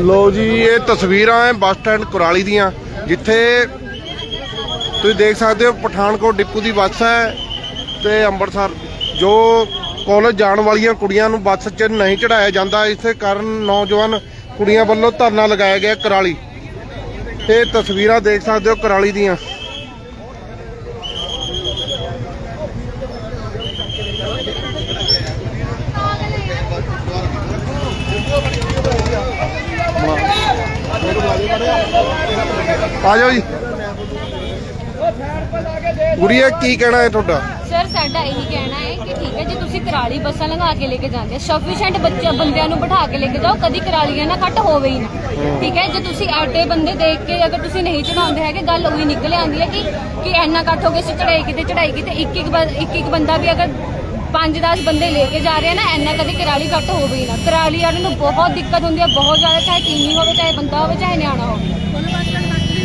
ਲੋ ਜੀ, ਇਹ ਤਸਵੀਰਾਂ ਹੈ ਬੱਸ ਸਟੈਂਡ ਕੁਰਾਲੀ ਦੀਆਂ, ਜਿੱਥੇ ਤੁਸੀਂ ਦੇਖ ਸਕਦੇ ਹੋ ਪਠਾਨਕੋਟ ਡਿਪੂ ਦੀ ਬੱਸ ਹੈ ਤੇ ਅੰਮ੍ਰਿਤਸਰ ਜੋ ਕਾਲਜ ਜਾਣ ਵਾਲੀਆਂ ਕੁੜੀਆਂ ਨੂੰ ਬੱਸ 'ਚ ਨਹੀਂ ਚੜਾਇਆ ਜਾਂਦਾ, ਇਸੇ ਕਾਰਨ ਨੌਜਵਾਨ ਕੁੜੀਆਂ ਵੱਲੋਂ ਧਰਨਾ ਲਗਾਇਆ ਗਿਆ ਕੁਰਾਲੀ। ਇਹ ਤਸਵੀਰਾਂ ਦੇਖ ਸਕਦੇ ਹੋ ਕੁਰਾਲੀ ਦੀਆਂ। ਆ ਜਾਓ ਜੀ। ਗੁੜੀਆ ਕੀ ਕਹਿਣਾ ਹੈ ਤੁਹਾਡਾ? ਸਰ ਸਾਡਾ ਇਹੀ ਕਹਿਣਾ ਹੈ ਕਿ ਠੀਕ ਹੈ ਜੇ ਤੁਸੀਂ ਕਰਾਲੀ ਬੱਸਾਂ ਲੰਘਾ ਕੇ ਲੈ ਕੇ ਜਾਂਦੇ ਸਫੀਸ਼ੀਐਂਟ ਬੱਚੇ ਬੰਦਿਆਂ ਨੂੰ ਬਿਠਾ ਕੇ ਲੈ ਕੇ ਜਾਓ ਕਦੀ ਕਰਾਲੀਆਂ ਨਾ ਕੱਟ ਹੋਵੇ ਹੀ ਨਾ। ਠੀਕ ਹੈ ਜੇ ਤੁਸੀਂ ਐਡੇ ਬੰਦੇ ਦੇਖ ਕੇ ਅਗਰ ਤੁਸੀਂ ਨਹੀਂ ਚੜਾਉਂਦੇ ਹੈਗੇ ਗੱਲ ਉਹੀ ਨਿਕਲ ਆਉਂਦੀ ਹੈ ਕਿ ਕਿ ਇੰਨਾ ਕੱਟ ਹੋ ਗਿਆ ਸੀ ਚੜਾਈ ਕਿਤੇ ਚੜਾਈ ਕਿਤੇ ਇੱਕ ਇੱਕ ਇੱਕ ਇੱਕ ਬੰਦਾ ਵੀ ਅਗਰ 5-10 ਬੰਦੇ ਲੈ ਕੇ ਜਾ ਰਹੇ ਨਾ ਇੰਨਾ ਕਦੀ ਕਰਾਲੀ ਕੱਟ ਹੋਵੇ ਹੀ ਨਾ। ਕਰਾਲੀ ਵਾਲਿਆਂ ਨੂੰ ਬਹੁਤ ਦਿੱਕਤ ਹੁੰਦੀ ਹੈ ਬਹੁਤ ਜ਼ਿਆਦਾ ਚਾਹੇ ਤੀਨੀ ਹੋਵੇ ਚਾਹੇ ਬੰਦਾ ਹੋਵੇ ਚਾਹੇ ਨਿਆਣਾ ਹੋਵੇ।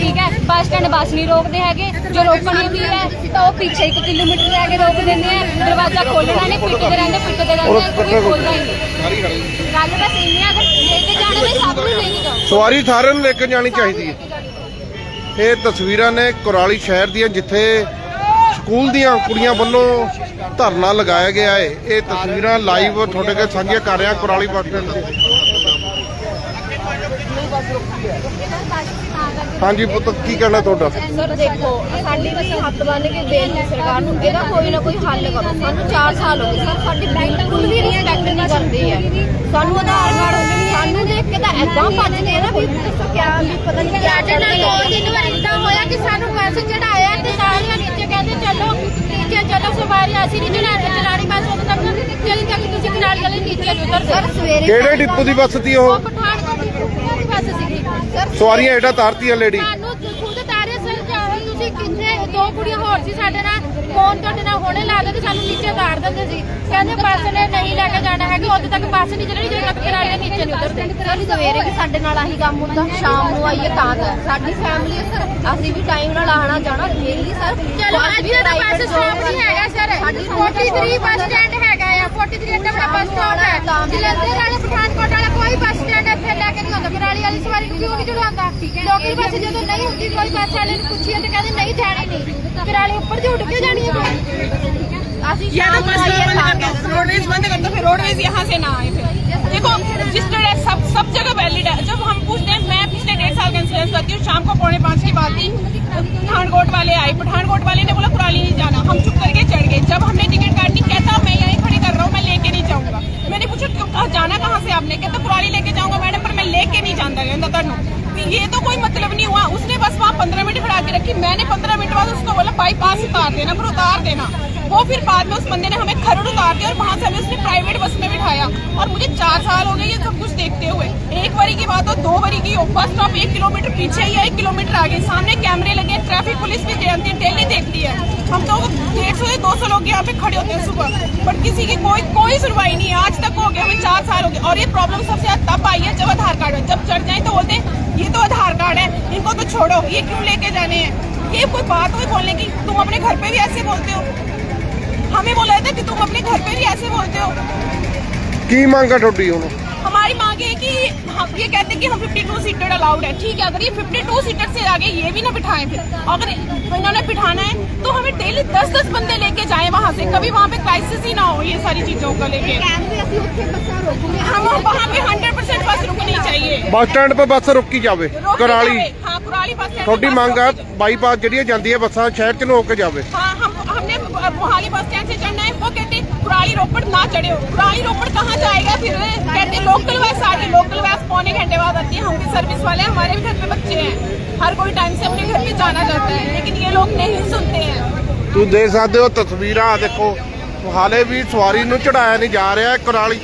ਠੀਕ ਹੈ ਬੱਸ ਸਟੈਂਡ ਬੱਸ ਨਹੀਂ ਰੋਕਦੇ ਹੈਗੇ ਜੋ ਰੋਕਣੀ ਵੀ ਹੈ ਤਾਂ ਉਹ ਪਿੱਛੇ 1 ਕਿਲੋਮੀਟਰ ਲੈ ਕੇ ਰੋਕ ਦਿੰਦੇ ਆ ਦਰਵਾਜ਼ਾ ਖੋਲਣਾ ਨਹੀਂ ਪਿੱਟਦੇ ਰਹਿੰਦੇ ਪਿੱਟਦੇ ਰਹਿੰਦੇ ਕੋਈ ਖੋਲਦਾ ਹੀ ਨਹੀਂ। ਗੱਲ ਬਸ ਇੰਨੀ ਆ, ਅਗਰ ਲੈ ਕੇ ਜਾਣਾ ਵੀ ਸਭ ਨੂੰ ਲੈ ਕੇ ਜਾਓ ਸਵਾਰੀ ਸਾਰਿਆਂ ਨੂੰ ਲੈ ਕੇ ਜਾਣੀ ਚਾਹੀਦੀ ਹੈ। ਇਹ ਤਸਵੀਰਾਂ ਨੇ ਕੁਰਾਲੀ ਸ਼ਹਿਰ ਦੀਆਂ ਜਿੱਥੇ ਸਕੂਲ ਦੀਆਂ ਕੁੜੀਆਂ ਵੱਲੋਂ ਧਰਨਾ ਲਗਾਇਆ ਗਿਆ ਹੈ। ਇਹ ਤਸਵੀਰਾਂ ਲਾਈਵ ਤੁਹਾਡੇ ਕੋਲ ਸਾਂਝੀਆਂ ਕਰ ਰਿਹਾ ਕੁਰਾਲੀ ਬੱਸ ਸਟੈਂਡ ਤੇ। ਹਾਂਜੀ ਪੁੱਤ ਕੀ ਕਹਿਣਾ ਤੁਹਾਡਾ? ਸਰ ਦੇਖੋ ਸਾਡੀ ਵੀ ਹੱਥ ਬੰਨ ਕੇ ਬੇਨਤੀ ਸਰਕਾਰ ਨੂੰ ਇਹਦਾ ਕੋਈ ਨਾ ਕੋਈ ਹੱਲ ਕਰੋ। ਸਾਨੂੰ 4 ਸਾਲ ਹੋ ਗਏ। ਸਰ ਸਾਡੀ ਬਿਲਕੁਲ ਵੀ ਰਿਸਪੈਕਟ ਨਹੀਂ ਕਰਦੇ ਆ ਸਾਨੂੰ ਆਧਾਰ ਕਾਰਡ ਸਾਨੂੰ ਦੇਖ ਕੇ ਤਾਂ ਐਦਾਂ ਭੱਜਦੇ ਆ ਨਾ ਵੀ ਦੱਸੋ ਕਿਆ ਵੀ ਪਤਾ ਨਹੀਂ ਕਿਆ ਸਾਡੇ ਨਾਲ ਦੋ ਦਿਨ ਵਾਰ ਇਦਾਂ ਹੋਇਆ ਕਿ ਸਾਨੂੰ ਬੱਸ ਚੜਾਇਆ ਤੇ ਸਾਰੀਆਂ ਨੀਚੇ ਕਹਿੰਦੇ ਚਲੋ ਨੀਚੇ ਚਲੋ ਸਵਾਰੀ ਅਸੀਂ ਨਹੀਂ ਚੜਾਣੀ ਚਲਾਣੀ ਬੱਸ ਉਦੋਂ ਤੱਕ ਜਦ ਤੱਕ ਤੁਸੀਂ ਕਿਨਾਰੇ ਵਾਲੇ ਨੀਚੇ ਉਤਰ ਸਰ ਸਵੇਰੇ ਕਿਹੜੇ ਡਿਪੂ ਦੀ ਬੱਸ ਸੀ ਉਹ? ਪਠਾਨਕੋਟ ਦੀ ਦੀ ਬੱਸ ਸੀਗੀ। ਸਵਾਰੀਆਂ ਹੇਠਾਂ ਤਾਰਤੀਆਂ ਲੇਡੀ ਸਾਨੂੰ ਖੁਦ ਤਾਰੇ ਸਰ ਜਾਓ ਤੁਸੀਂ ਕਿੰਨੇ ਦੋ ਕੁੜੀਆਂ ਹੋਰ ਸੀ ਸਾਡੇ ਨਾਲ। ਫੋਨ ਤੁਹਾਡੇ ਨਾਲ ਹੁਣੇ ਲਾ ਸਾਨੂੰ ਨੀਚੇ ਉਤਾਰ ਦਿੰਦੇ ਸੀ? ਕਹਿੰਦੇ ਬੱਸ ਨੇ ਨਹੀਂ ਲੈ ਕੇ ਜਾਣਾ ਹੈਗਾ ਉਦੋਂ ਤੱਕ ਬੱਸ ਨਹੀਂ ਚੱਲਣੀ ਜਦੋਂ ਤੱਕ ਕਿਨਾਰੇ ਵਾਲੇ ਨੀਚੇ ਨਹੀਂ ਉਤਰਦੇ। ਸਰ ਸਵੇਰੇ ਵੀ ਸਾਡੇ ਨਾਲ ਆਹੀ ਕੰਮ ਹੁੰਦਾ ਸ਼ਾਮ ਨੂੰ ਆਈਏ ਤਾਂ ਸਾਡੀ ਫੈਮਿਲੀ ਹੈ ਸਰ। ਅਸੀਂ ਵੀ ਟਾਈਮ ਨਾਲ ਆਣਾ ਜਾਣਾ ਮੇਰੀ ਸਰ। ਚਲੋ ਅੱਜ ਦਾ ਬੱਸ ਸਟਾਪ ਨਹੀਂ ਹੈਗਾ ਸਰ। ਸਾਡੀ 43 ਬੱਸ ਸਟੈਂਡ ਹੈਗਾ ਆ 43 ਇੱਥੇ ਬੜਾ ਬੱਸ ਸਟਾਪ ਹੈ ਜਲੰਧਰ ਵਾਲੇ ਪਠਾਨਕੋਟ ਵਾਲਾ ਕੋਈ ਬੱਸ ਸਟੈਂਡ ਇੱਥੇ ਲੈ ਕੇ ਨਹੀਂ ਆਉਂਦਾ ਕਰਾਲੀ ਵਾਲੀ ਸਵਾਰੀ ਨੂੰ ਕਿਉਂ ਨਹੀਂ ਚੜਾਉਂਦਾ ਲੋਕਲ ਬੱਸ ਜਦੋਂ ਨਹੀਂ ਹੁੰਦੀ ਕੋਈ ਬੱਸ ਵਾਲੇ ਨੂੰ ਪੁੱਛੀਏ ਤੇ ਕਹਿੰਦੇ ਨਹੀਂ ਜਾਣੀ ਨਹੀਂ ਕਰਾਲੀ ਉੱਪਰ ਦੀ ਉੱਡ ਕੇ ਜਾਣੀ ਹੈ ਅਸੀਂ या तो ਸ਼ਾਮ ਨੂੰ बस ਆਈਏ बंद ਤਾਂ कर दो रोडवेज बंद कर दो फिर रोडवेज यहाँ से ना आए फिर देखो रजिस्टर्ड है सब सब जगह वैलिड है जब जाना कहाँ से आपने कहता कुराली लेके जाऊंगा मैडम पर मैं लेके नहीं जाता कहता ਤੁਹਾਨੂੰ ये तो कोई मतलब नहीं हुआ उसने बस वहाँ पंद्रह मिनट खड़ा के रखी मैंने पंद्रह मिनट बाद उसको बोला बाईपास उतार देना पर उतार देना वो फिर बाद में उस बंदे ने हमें खरड़ उतार दिया और वहाँ से हमें उसने प्राइवेट बस में बिठाया और मुझे चार साल हो गए ये सब कुछ देखते हुए एक बारी की बात हो दो बारी की हो बस स्टॉप एक किलोमीटर पीछे ही है एक किलोमीटर आगे सामने कैमरे लगे हैं ट्रैफिक पुलिस भी जानती है डेली देखती है हम तो डेढ़ सौ से दो सौ लोग यहाँ पे खड़े होते हैं सुबह बट किसी की कोई कोई सुनवाई नहीं है आज तक हो गया हमें चार साल हो गए और ये प्रॉब्लम सबसे ज्यादा तब आई है जब आधार कार्ड है जब चढ़ जाए तो बोलते हैं ये तो आधार कार्ड है इनको तो छोड़ो ये क्यों लेके जाने हैं ये कोई बात हुई बोलने की तुम अपने घर पे भी ऐसे बोलते हो हमें बोला था कि तुम अपने घर पे भी ऐसे बोलते हो ਕੀ ਮੰਗ ਆ ਤੁਹਾਡੀ ਹੁਣ हमारी मांग है कि हम ये कहते हैं कि हम 52 सीटर अलाउड है ठीक है अगर ये 52 सीटर से आगे ये भी ना बिठाएं फिर अगर इन्होंने बिठाना है तो हमें डेली 10-10 बंदे लेके जाएं वहाँ से कभी वहाँ पे क्राइसिस ही ना हो ये सारी चीजों को लेके ਕਹਿੰਦੇ ਅਸੀਂ ਉੱਥੇ ਬੱਸਾਂ ਰੋਕੂਗੇ हम वहाँ पे 100% बस रुकनी चाहिए ਬੱਸ ਸਟੈਂਡ 'ਤੇ ਬੱਸ ਰੁਕੀ ਜਾਵੇ रोकनी ਕੁਰਾਲੀ जाए। हाँ कुराली बस स्टैंड ਤੁਹਾਡੀ पे बस ਮੰਗ ਆ रोकी- ਬਾਈਪਾਸ ਜਿਹੜੀਆਂ ਜਾਂਦੀਆਂ ਬੱਸਾਂ ਸ਼ਹਿਰ 'ਚ ਨੂੰ ਹੋ ਕੇ ਜਾਵੇ हाँ हम हमने मोहाली बस स्टैंड से चढ़ना है वो कहते हैं कुराली रोपड़ ना चढ़े हो कुराली रोपड़ कहाँ जाएगा फिर कहते लोकल बस आ रही लोकल बस पौने घंटे बाद आती है हम भी सर्विस वाले हैं हमारे भी घर पे बच्चे हैं हर कोई टाइम से अपने घर पे जाना चाहता है लेकिन ये लोग नहीं सुनते हैं ਤੁਸੀਂ ਦੇਖ ਸਕਦੇ ਹੋ ਤਸਵੀਰਾਂ ਆ ਦੇਖੋ ਹਾਲੇ ਵੀ ਸਵਾਰੀ ਨੂੰ ਚੜਾਇਆ ਨਹੀਂ ਜਾ ਰਿਹਾ ਹੈ ਕੁਰਾਲੀ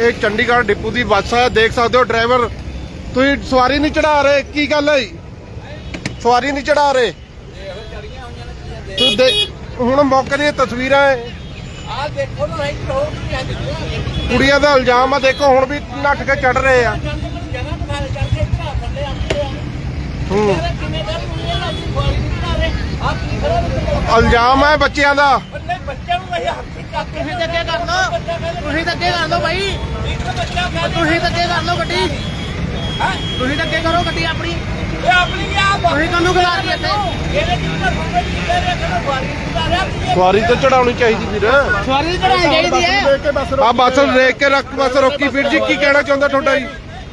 ਇਹ ਚੰਡੀਗੜ੍ਹ ਡਿਪੂ ਦੀ ਬੱਸ ਹੈ ਦੇਖ ਸਕਦੇ ਹੋ ਡਰਾਈਵਰ ਤੁਸੀਂ ਸਵਾਰੀ ਨਹੀਂ ਚੜਾ ਰਹੇ ਕੀ ਗੱਲ ਹੈ ਜੀ? ਸਵਾਰੀ ਨਹੀਂ ਚੜਾ ਰਹੇ ਤੂੰ ਦੇਖ ਹੁਣ ਮੌਕੇ ਦੀਆਂ ਤਸਵੀਰਾਂ ਹੈ ਕੁੜੀਆਂ ਦਾ ਇਲਜ਼ਾਮ ਆ ਦੇਖੋ ਹੁਣ ਵੀ ਨੱਠ ਕੇ ਚੜ ਰਹੇ ਆ। ਹੂੰ। ਇਲਜ਼ਾਮ ਹੈ ਬੱਚਿਆਂ ਦਾ। ਤੁਸੀਂ ਤਾਂ ਅੱਗੇ ਕਰ ਦੋ ਤੁਸੀਂ ਤਾਂ ਅੱਗੇ ਕਰ ਦੋ ਭਾਈ ਤੁਸੀਂ ਤਾਂ ਅੱਗੇ ਕਰ ਲਓ ਗੱਡੀ। ਤੁਸੀਂ ਤਾਂ ਅੱਗੇ ਕਰੋ ਗੱਡੀ ਆਪਣੀ। ਇਹ ਆਪਣੀ ਕੀ ਆ। ਤੁਸੀਂ ਕਾਹਨੂੰ ਖਲਾ ਰਹੀ ਇੱਥੇ? ਇਹਦੇ ਕੀ ਕਰੂਗੇ ਕਿਤੇ ਦੇਖਣਾ ਵਾਰੀ ਦਾ ਰਿਹਾ। ਸਵਾਰੀ ਤਾਂ ਚੜਾਉਣੀ ਚਾਹੀਦੀ ਵੀਰ। ਸਵਾਰੀ ਚੜਾਈ ਚਾਹੀਦੀ ਹੈ। ਆ ਬੱਸ ਦੇਖ ਕੇ ਰੱਖ ਬੱਸ ਰੋਕੀ ਵੀਰ ਜੀ ਕੀ ਕਹਿਣਾ ਚਾਹੁੰਦਾ ਤੁਹਾਡਾ ਜੀ?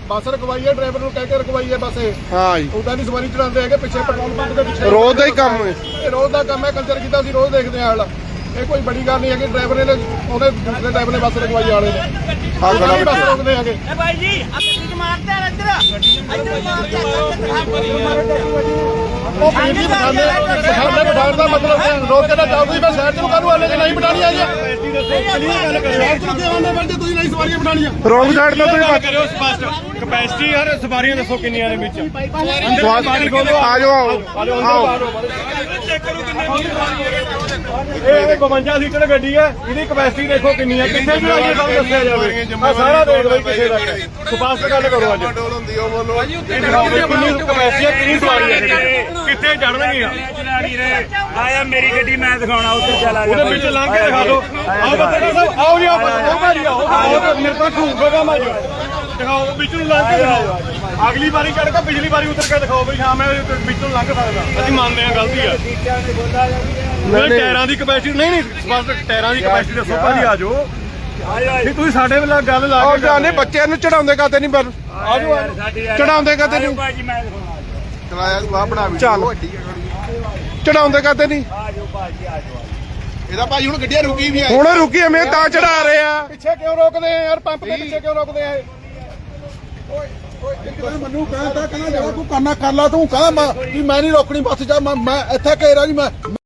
ਬੱਸ ਰਕਵਾਈ ਹੈ ਡਰਾਈਵਰ ਨੂੰ ਕਹਿ ਕੇ ਰਕਵਾਈ ਹੈ ਬੱਸ ਇਹ। ਹਾਂ ਜੀ। ਉਦਾਂ ਦੀ ਸਵਾਰੀ ਚੜਾਉਂਦੇ ਹੈਗੇ ਪਿੱਛੇ ਪੈਟਰੋਲ ਪੰਪ ਦੇ ਪਿੱਛੇ। ਰੋਜ਼ ਦਾ ਹੀ ਕੰਮ ਹੈ। ਇਹ ਰੋਜ਼ ਦਾ ਕੰਮ ਹੈ ਕਲਚਰ ਕੀਤਾ ਸੀ ਰੋਜ਼ ਦੇਖਦੇ ਆਂ ਹਾਲ। ਇਹ ਕੋਈ ਬੜੀ ਗੱਲ ਨਹੀਂ ਹੈਗੀ ਡਰਾਈਵਰ ਨੇ ਉਹਨੇ ਦੂਸਰੇ ਡਰਾਈਵਰ ਨੇ ਬੱਸ ਰਕਵਾਈ ਵਾਲੇ ਨੇ। ਦੀ ਬੱਸ ਗੜਾ ਰੋਕਦੇ ਹੈਗੇ। ਇਹ ਭਾਈ ਜੀ ਆ ਗੱਡੀ ਚ ਮਾਰਦੇ ਆ? ਉਹ ਬਿਠਾਉਣ ਦਾ ਮਤਲਬ ਹੈ ਰੋਕ ਕੇ ਮੈਂ ਕਾਹਨੂੰ ਆਲੇ ਜੇ ਨਹੀਂ ਬਿਠਾਣੀ ਕਿਉਂ ਆਉਂਦੇ ਬੰਦੇ ਤੁਸੀਂ ਨਹੀਂ ਸਵਾਰੀਆਂ ਬਿਠਾਣੀਆਂ ਰੋਂਗ ਸਾਈਡ ਤੋਂ ਤੁਸੀਂ ਬੱਸ ਕਰਿਓ ਸਪਸ਼ਟ। ਕਪੈਸਿਟੀ ਯਾਰ ਸਵਾਰੀਆਂ ਦੱਸੋ ਕਿੰਨੀਆਂ ਨੇ ਵਿੱਚ। ਆ ਜਾਓ ਆਓ। ਆਓ। ਇਹ 52 ਸੀਟਰ ਗੱਡੀ ਹੈ ਇਹਦੀ ਕਪੈਸਿਟੀ ਦੇਖੋ ਕਿੰਨੀ ਹੈ ਕਿੱਥੇ ਵੀ ਆਈਏ ਸਾਨੂੰ ਦੱਸਿਆ ਜਾਵੇ। ਆ ਸਾਰਾ ਦੇਖ ਲਓ ਕਿਸੇ ਦਾ। ਸਪਸ਼ਟ ਗੱਲ ਕਰੋ ਅੱਜ। ਇਹ ਦਿਖਾਓ ਵੀ ਕਿੰਨੀ ਕਪੈਸਿਟੀ ਹੈ ਕਿੰਨੀ ਸਵਾਰੀ ਹੈ ਕਿੱਥੇ ਚੜਨਗੀਆਂ ਚਲਾਣੀ ਰੇ ਆਇਆ ਮੇਰੀ ਗੱਡੀ ਮੈਂ ਦਿਖਾਉਣਾ ਉੱਧਰ ਚਲਾ ਉਹਦੇ ਵਿੱਚ ਲੰਘ ਕੇ ਦਿਖਾ ਦਿਓ। ਆਓ ਬੱਤੇ ਸਾਹਿਬ ਆਓ ਜੀ ਆਓ ਭਾਜੀ ਆਓ ਆਓ ਮੇਰੇ ਤੋਂ ਢੂੰਗੇਗਾ ਮੈਂ ਦਿਖਾਓ ਵਿੱਚ ਨੂੰ ਲੰਘ ਕੇ ਦਿਖਾਓ। ਅਗਲੀ ਵਾਰੀ ਚੜ ਕੇ ਪਿਛਲੀ ਵਾਰੀ ਉਤਰ ਕੇ ਦਿਖਾਓ ਵੀ ਹਾਂ ਮੈਂ ਵਿੱਚ ਨੂੰ ਲੰਘ ਸਕਦਾ ਅਸੀਂ ਮੰਨਦੇ ਹਾਂ ਗਲਤੀ ਹੈ ਨਹੀਂ ਟਾਇਰਾਂ ਦੀ ਕਪੈਸਿਟੀ ਨਹੀਂ ਨਹੀਂ ਸਪਸ਼ਟ ਟਾਇਰਾਂ ਦੀ ਕਪੈਸਿਟੀ ਦੱਸੋ ਭਾਜੀ ਆ ਜਾਓ। ਨਹੀਂ ਤੁਸੀਂ ਸਾਡੇ ਨਾਲ ਗੱਲ ਲਾ ਕੇ ਜਾਨੇ ਬੱਚਿਆਂ ਨੂੰ ਚੜਾਉਂਦੇ ਕਾਤੇ ਨਹੀਂ ਪਰ ਆ ਜਾਓ ਚੜਾਉਂਦੇ ਕਾਤੇ ਨਹੀਂ। ਭਾਜੀ ਮੈਂ ਦਿਖਾਉਣਾ ਚਲਾਇਆ ਤੂੰ ਆ ਬਣਾ ਚੱਲ। ਚੜਾਉਂਦੇ ਕਾਤੇ ਨਹੀਂ। ਇਹਦਾ ਭਾਈ ਹੁਣ ਗੱਡੀਆਂ ਰੁਕੀ ਵੀ ਹੁਣ ਰੁਕੀ ਐਵੇਂ ਤਾਂ ਚੜਾ ਰਹੇ। ਆ ਪਿੱਛੇ ਕਿਉਂ ਰੋਕਦੇ ਆ ਯਾਰ? ਪੰਪ ਦੇ ਪਿੱਛੇ ਕਿਉਂ ਰੋਕਦੇ ਆ ਇਹ ਮੈਨੂੰ ਕਹਿੰਦਾ ਕਹਿੰਦਾ ਜਿਹੜਾ ਤੂੰ ਕਰਨਾ ਕਰ ਲਾ, ਤੂੰ ਕਹਿੰਦਾ ਮੈਂ ਵੀ ਮੈਂ ਨਹੀਂ ਰੋਕਣੀ ਬੱਸ, ਜਾ ਮੈਂ ਮੈਂ ਇੱਥੇ ਘੇਰਾ ਨਹੀਂ, ਮੈਂ